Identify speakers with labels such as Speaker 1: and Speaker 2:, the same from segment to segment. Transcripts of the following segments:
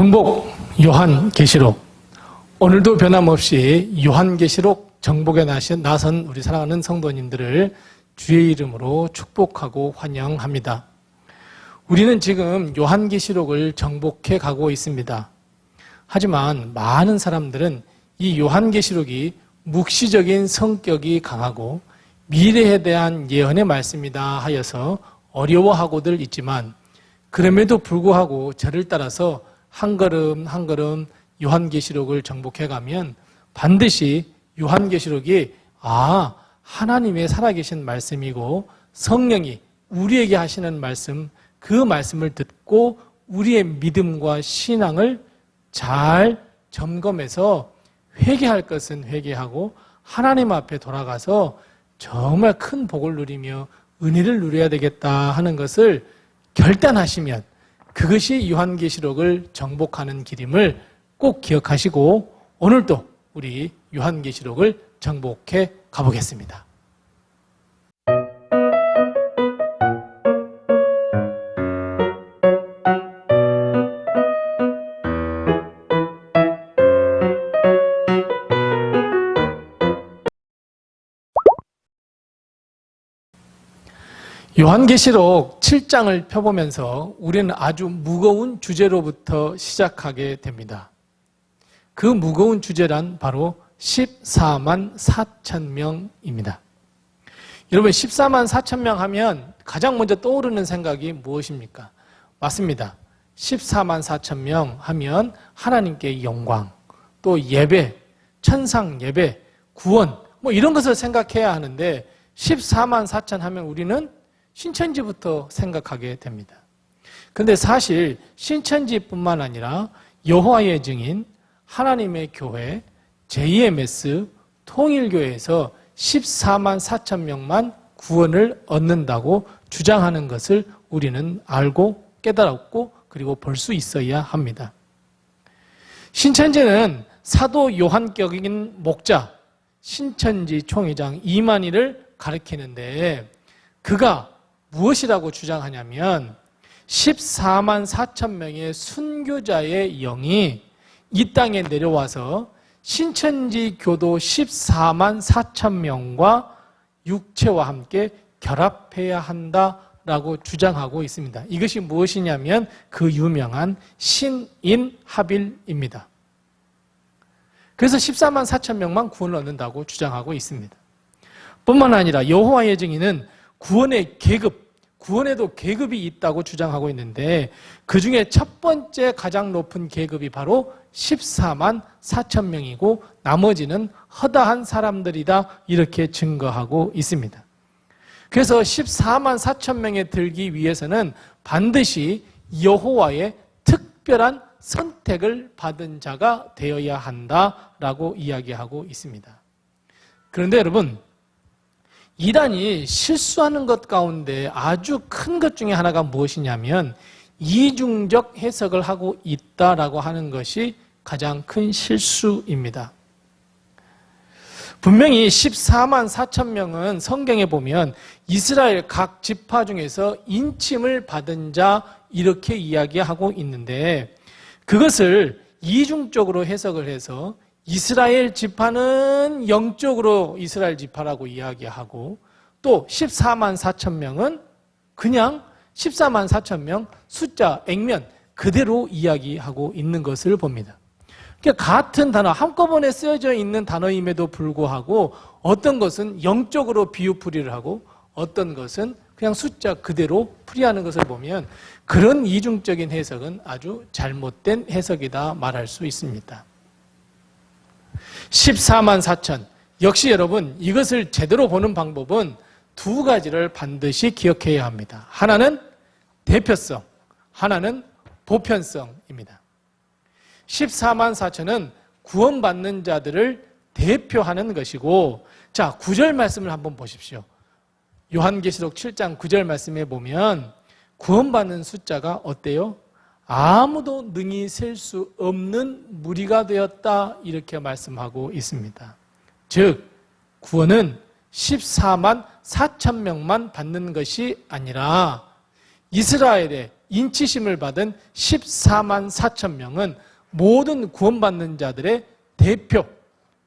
Speaker 1: 정복 요한계시록 오늘도 변함없이 요한계시록 정복에 나선 우리 사랑하는 성도님들을 주의 이름으로 축복하고 환영합니다. 우리는 지금 요한계시록을 정복해 가고 있습니다. 하지만 많은 사람들은 이 요한계시록이 묵시적인 성격이 강하고 미래에 대한 예언의 말씀이다 하여서 어려워하고들 있지만 그럼에도 불구하고 저를 따라서 한 걸음 한 걸음 요한계시록을 정복해 가면 반드시 요한계시록이 아 하나님의 살아계신 말씀이고 성령이 우리에게 하시는 말씀 그 말씀을 듣고 우리의 믿음과 신앙을 잘 점검해서 회개할 것은 회개하고 하나님 앞에 돌아가서 정말 큰 복을 누리며 은혜를 누려야 되겠다 하는 것을 결단하시면 그것이 요한계시록을 정복하는 길임을 꼭 기억하시고 오늘도 우리 요한계시록을 정복해 가보겠습니다. 요한계시록 7장을 펴보면서 우리는 아주 무거운 주제로부터 시작하게 됩니다. 그 무거운 주제란 바로 14만 4천 명입니다. 여러분 14만 4천 명 하면 가장 먼저 떠오르는 생각이 무엇입니까? 맞습니다. 14만 4천 명 하면 하나님께 영광, 또 예배, 천상 예배, 구원 뭐 이런 것을 생각해야 하는데 14만 4천 하면 우리는 신천지부터 생각하게 됩니다. 근데 사실 신천지뿐만 아니라 여호와의 증인, 하나님의 교회, JMS, 통일교회에서 14만 4천 명만 구원을 얻는다고 주장하는 것을 우리는 알고 깨달았고 그리고 볼 수 있어야 합니다. 신천지는 사도 요한격인 목자 신천지 총회장 이만희를 가리키는데 그가 무엇이라고 주장하냐면 14만 4천 명의 순교자의 영이 이 땅에 내려와서 신천지 교도 14만 4천 명과 육체와 함께 결합해야 한다라고 주장하고 있습니다. 이것이 무엇이냐면 그 유명한 신인합일입니다. 그래서 14만 4천 명만 구원을 얻는다고 주장하고 있습니다. 뿐만 아니라 여호와의 증인은 구원의 계급, 구원에도 계급이 있다고 주장하고 있는데 그 중에 첫 번째 가장 높은 계급이 바로 14만 4천 명이고 나머지는 허다한 사람들이다 이렇게 증거하고 있습니다. 그래서 14만 4천 명에 들기 위해서는 반드시 여호와의 특별한 선택을 받은 자가 되어야 한다라고 이야기하고 있습니다. 그런데 여러분 이단이 실수하는 것 가운데 아주 큰 것 중에 하나가 무엇이냐면 이중적 해석을 하고 있다라고 하는 것이 가장 큰 실수입니다. 분명히 14만 4천 명은 성경에 보면 이스라엘 각 지파 중에서 인침을 받은 자 이렇게 이야기하고 있는데 그것을 이중적으로 해석을 해서 이스라엘 지파는 영적으로 이스라엘 지파라고 이야기하고 또 14만 4천 명은 그냥 14만 4천 명 숫자 액면 그대로 이야기하고 있는 것을 봅니다. 그러니까 같은 단어 한꺼번에 쓰여져 있는 단어임에도 불구하고 어떤 것은 영적으로 비유풀이를 하고 어떤 것은 그냥 숫자 그대로 풀이하는 것을 보면 그런 이중적인 해석은 아주 잘못된 해석이다 말할 수 있습니다. 14만 4천. 역시 여러분, 이것을 제대로 보는 방법은 두 가지를 반드시 기억해야 합니다. 하나는 대표성, 하나는 보편성입니다. 14만 4천은 구원받는 자들을 대표하는 것이고, 자, 9절 말씀을 한번 보십시오. 요한계시록 7장 9절 말씀에 보면 구원받는 숫자가 어때요? 아무도 능히 셀 수 없는 무리가 되었다 이렇게 말씀하고 있습니다. 즉 구원은 14만 4천 명만 받는 것이 아니라 이스라엘의 인치심을 받은 14만 4천 명은 모든 구원받는 자들의 대표,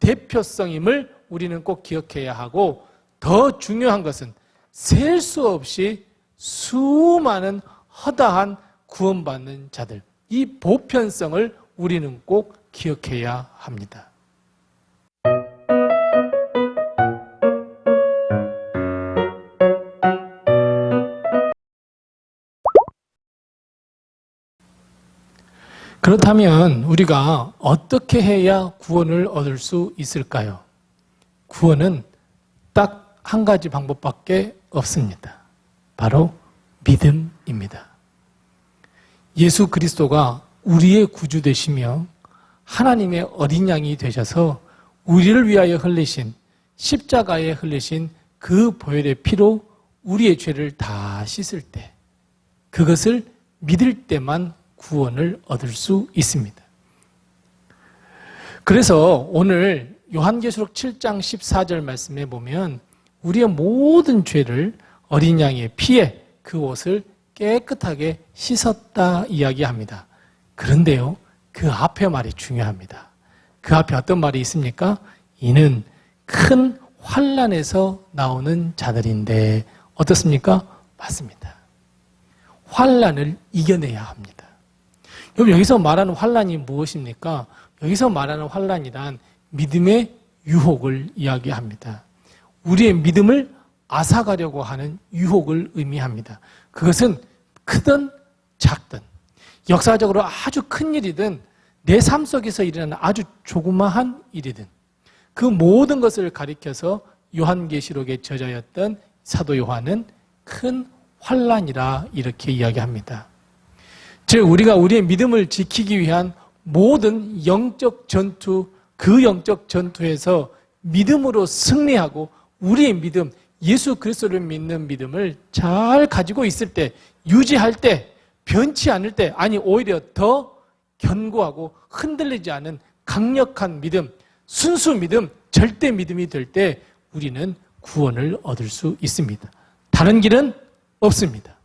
Speaker 1: 대표성임을 우리는 꼭 기억해야 하고 더 중요한 것은 셀 수 없이 수많은 허다한 구원받는 자들, 이 보편성을 우리는 꼭 기억해야 합니다. 그렇다면 우리가 어떻게 해야 구원을 얻을 수 있을까요? 구원은 딱 한 가지 방법밖에 없습니다. 바로 믿음입니다. 예수 그리스도가 우리의 구주 되시며 하나님의 어린 양이 되셔서 우리를 위하여 흘리신 십자가에 흘리신 그 보혈의 피로 우리의 죄를 다 씻을 때 그것을 믿을 때만 구원을 얻을 수 있습니다. 그래서 오늘 요한계시록 7장 14절 말씀에 보면 우리의 모든 죄를 어린 양의 피에 그 옷을 깨끗하게 씻었다 이야기합니다. 그런데요, 그 앞에 말이 중요합니다. 그 앞에 어떤 말이 있습니까? 이는 큰 환란에서 나오는 자들인데 어떻습니까? 맞습니다. 환란을 이겨내야 합니다. 여러분 여기서 말하는 환란이 무엇입니까? 여기서 말하는 환란이란 믿음의 유혹을 이야기합니다. 우리의 믿음을 앗아가려고 하는 유혹을 의미합니다. 그것은 크든 작든 역사적으로 아주 큰 일이든 내 삶 속에서 일어나는 아주 조그마한 일이든 그 모든 것을 가리켜서 요한계시록의 저자였던 사도 요한은 큰 환란이라 이렇게 이야기합니다. 즉 우리가 우리의 믿음을 지키기 위한 모든 영적 전투 그 영적 전투에서 믿음으로 승리하고 우리의 믿음 예수 그리스도를 믿는 믿음을 잘 가지고 있을 때 유지할 때 변치 않을 때 아니 오히려 더 견고하고 흔들리지 않은 강력한 믿음 순수 믿음 절대 믿음이 될 때 우리는 구원을 얻을 수 있습니다. 다른 길은 없습니다.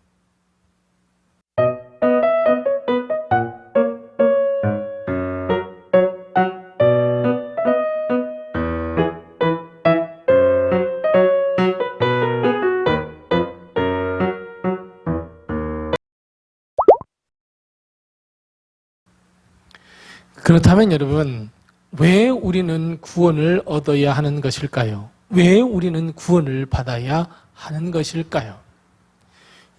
Speaker 1: 그렇다면 여러분, 왜 우리는 구원을 얻어야 하는 것일까요? 왜 우리는 구원을 받아야 하는 것일까요?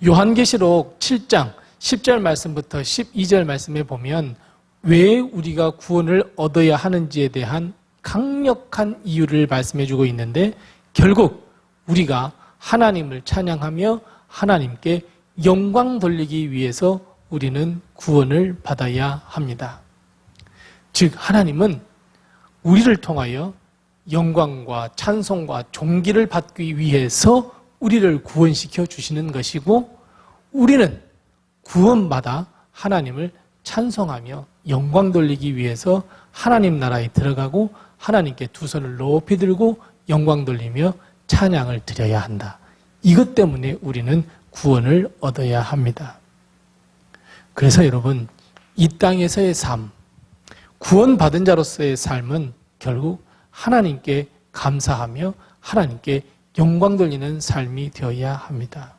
Speaker 1: 요한계시록 7장 10절 말씀부터 12절 말씀에 보면 왜 우리가 구원을 얻어야 하는지에 대한 강력한 이유를 말씀해 주고 있는데 결국 우리가 하나님을 찬양하며 하나님께 영광 돌리기 위해서 우리는 구원을 받아야 합니다. 즉 하나님은 우리를 통하여 영광과 찬송과 존귀를 받기 위해서 우리를 구원시켜 주시는 것이고 우리는 구원받아 하나님을 찬송하며 영광 돌리기 위해서 하나님 나라에 들어가고 하나님께 두 손을 높이 들고 영광 돌리며 찬양을 드려야 한다. 이것 때문에 우리는 구원을 얻어야 합니다. 그래서 여러분, 이 땅에서의 삶, 구원받은 자로서의 삶은 결국 하나님께 감사하며 하나님께 영광 돌리는 삶이 되어야 합니다.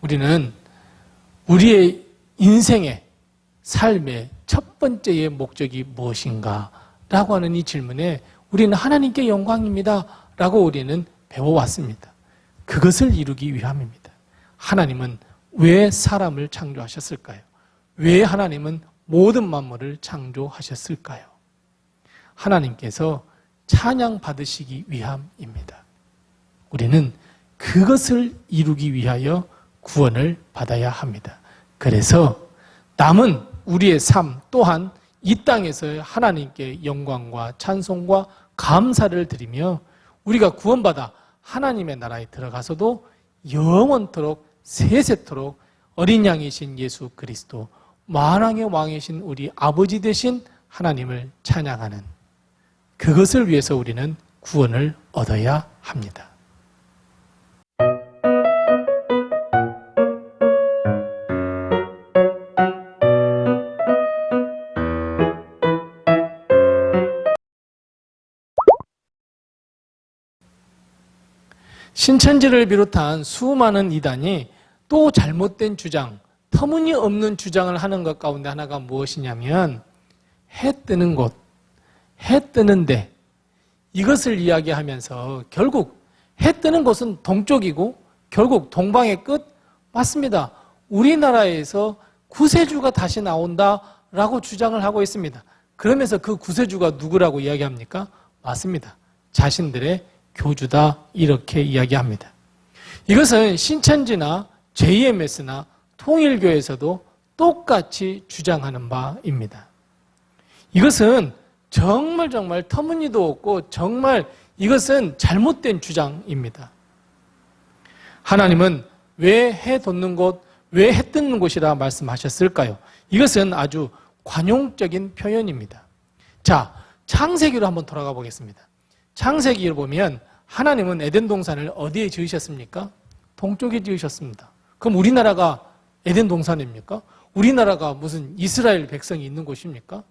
Speaker 1: 우리는 우리의 인생의 삶의 첫 번째의 목적이 무엇인가? 라고 하는 이 질문에 우리는 하나님께 영광입니다. 라고 우리는 배워왔습니다. 그것을 이루기 위함입니다. 하나님은 왜 사람을 창조하셨을까요? 왜 하나님은 모든 만물을 창조하셨을까요? 하나님께서 찬양 받으시기 위함입니다. 우리는 그것을 이루기 위하여 구원을 받아야 합니다. 그래서 남은 우리의 삶 또한 이 땅에서 하나님께 영광과 찬송과 감사를 드리며 우리가 구원받아 하나님의 나라에 들어가서도 영원토록 세세토록 어린 양이신 예수 그리스도 만왕의 왕이신 우리 아버지 되신 하나님을 찬양하는 그것을 위해서 우리는 구원을 얻어야 합니다. 신천지를 비롯한 수많은 이단이 또 잘못된 주장, 터무니없는 주장을 하는 것 가운데 하나가 무엇이냐면 해 뜨는 곳, 해 뜨는데 이것을 이야기하면서 결국 해 뜨는 곳은 동쪽이고 결국 동방의 끝 맞습니다. 우리나라에서 구세주가 다시 나온다라고 주장을 하고 있습니다. 그러면서 그 구세주가 누구라고 이야기합니까? 맞습니다. 자신들의 교주다 이렇게 이야기합니다. 이것은 신천지나 JMS나 통일교에서도 똑같이 주장하는 바입니다. 이것은 정말 정말 터무니도 없고 정말 이것은 잘못된 주장입니다. 하나님은 왜 해 돋는 곳, 왜 해 뜨는 곳이라 말씀하셨을까요? 이것은 아주 관용적인 표현입니다. 자, 창세기로 한번 돌아가 보겠습니다. 창세기를 보면 하나님은 에덴 동산을 어디에 지으셨습니까? 동쪽에 지으셨습니다. 그럼 우리나라가 에덴 동산입니까? 우리나라가 무슨 이스라엘 백성이 있는 곳입니까?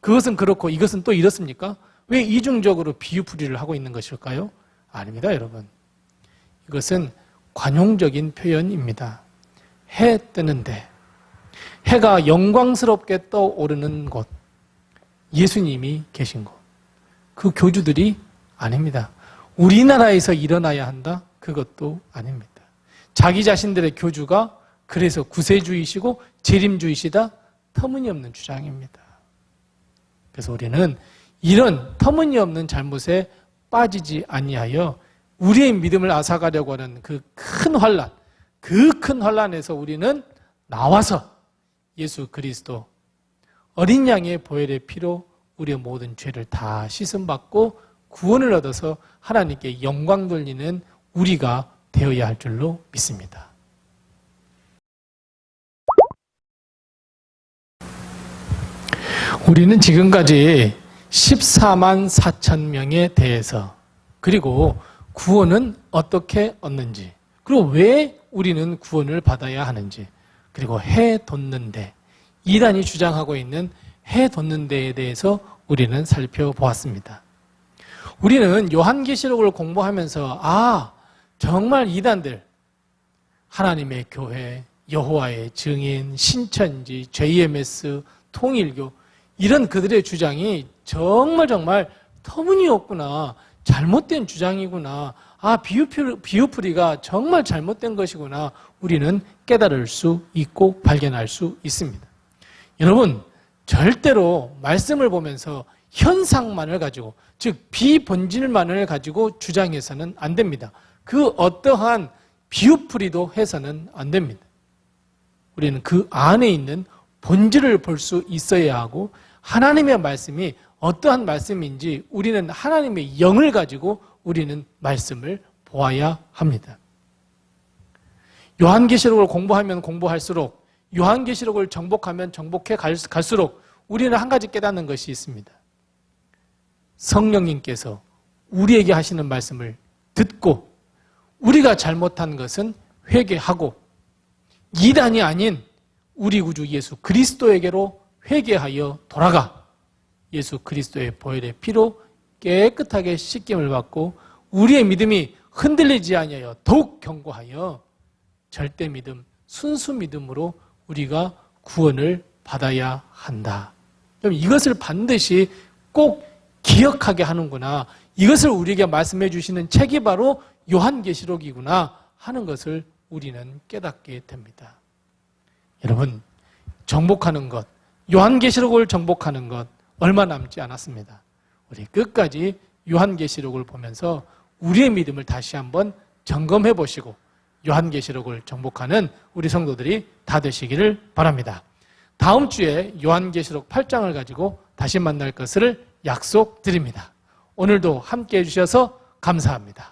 Speaker 1: 그것은 그렇고 이것은 또 이렇습니까? 왜 이중적으로 비유풀이를 하고 있는 것일까요? 아닙니다, 여러분. 이것은 관용적인 표현입니다. 해 뜨는데 해가 영광스럽게 떠오르는 곳, 예수님이 계신 곳. 그 교주들이 아닙니다. 우리나라에서 일어나야 한다? 그것도 아닙니다. 자기 자신들의 교주가 그래서 구세주의시고 재림주의시다? 터무니없는 주장입니다. 그래서 우리는 이런 터무니없는 잘못에 빠지지 아니하여 우리의 믿음을 앗아가려고 하는 그 큰 환란, 그 큰 환란에서 우리는 나와서 예수 그리스도 어린 양의 보혈의 피로 우리의 모든 죄를 다 씻음 받고 구원을 얻어서 하나님께 영광 돌리는 우리가 되어야 할 줄로 믿습니다. 우리는 지금까지 14만 4천 명에 대해서 그리고 구원은 어떻게 얻는지 그리고 왜 우리는 구원을 받아야 하는지 그리고 해 돋는데 이단이 주장하고 있는 해 돋는데에 대해서 우리는 살펴보았습니다. 우리는 요한계시록을 공부하면서 아 정말 이단들 하나님의 교회, 여호와의 증인, 신천지, JMS, 통일교 이런 그들의 주장이 정말 정말 터무니없구나. 잘못된 주장이구나. 아, 비유풀, 비유풀이가 정말 잘못된 것이구나. 우리는 깨달을 수 있고 발견할 수 있습니다. 여러분, 절대로 말씀을 보면서 현상만을 가지고, 즉, 비본질만을 가지고 주장해서는 안 됩니다. 그 어떠한 비유풀이도 해서는 안 됩니다. 우리는 그 안에 있는 본질을 볼 수 있어야 하고, 하나님의 말씀이 어떠한 말씀인지 우리는 하나님의 영을 가지고 우리는 말씀을 보아야 합니다. 요한계시록을 공부하면 공부할수록 요한계시록을 정복하면 정복해 갈수록 우리는 한 가지 깨닫는 것이 있습니다. 성령님께서 우리에게 하시는 말씀을 듣고 우리가 잘못한 것은 회개하고 이단이 아닌 우리 구주 예수 그리스도에게로 회개하여 돌아가 예수 그리스도의 보혈의 피로 깨끗하게 씻김을 받고 우리의 믿음이 흔들리지 아니하여 더욱 견고하여 절대 믿음, 순수 믿음으로 우리가 구원을 받아야 한다. 그럼 이것을 반드시 꼭 기억하게 하는구나. 이것을 우리에게 말씀해 주시는 책이 바로 요한계시록이구나 하는 것을 우리는 깨닫게 됩니다. 여러분, 정복하는 것, 요한계시록을 정복하는 것 얼마 남지 않았습니다. 우리 끝까지 요한계시록을 보면서 우리의 믿음을 다시 한번 점검해 보시고 요한계시록을 정복하는 우리 성도들이 다 되시기를 바랍니다. 다음 주에 요한계시록 8장을 가지고 다시 만날 것을 약속드립니다. 오늘도 함께 해주셔서 감사합니다.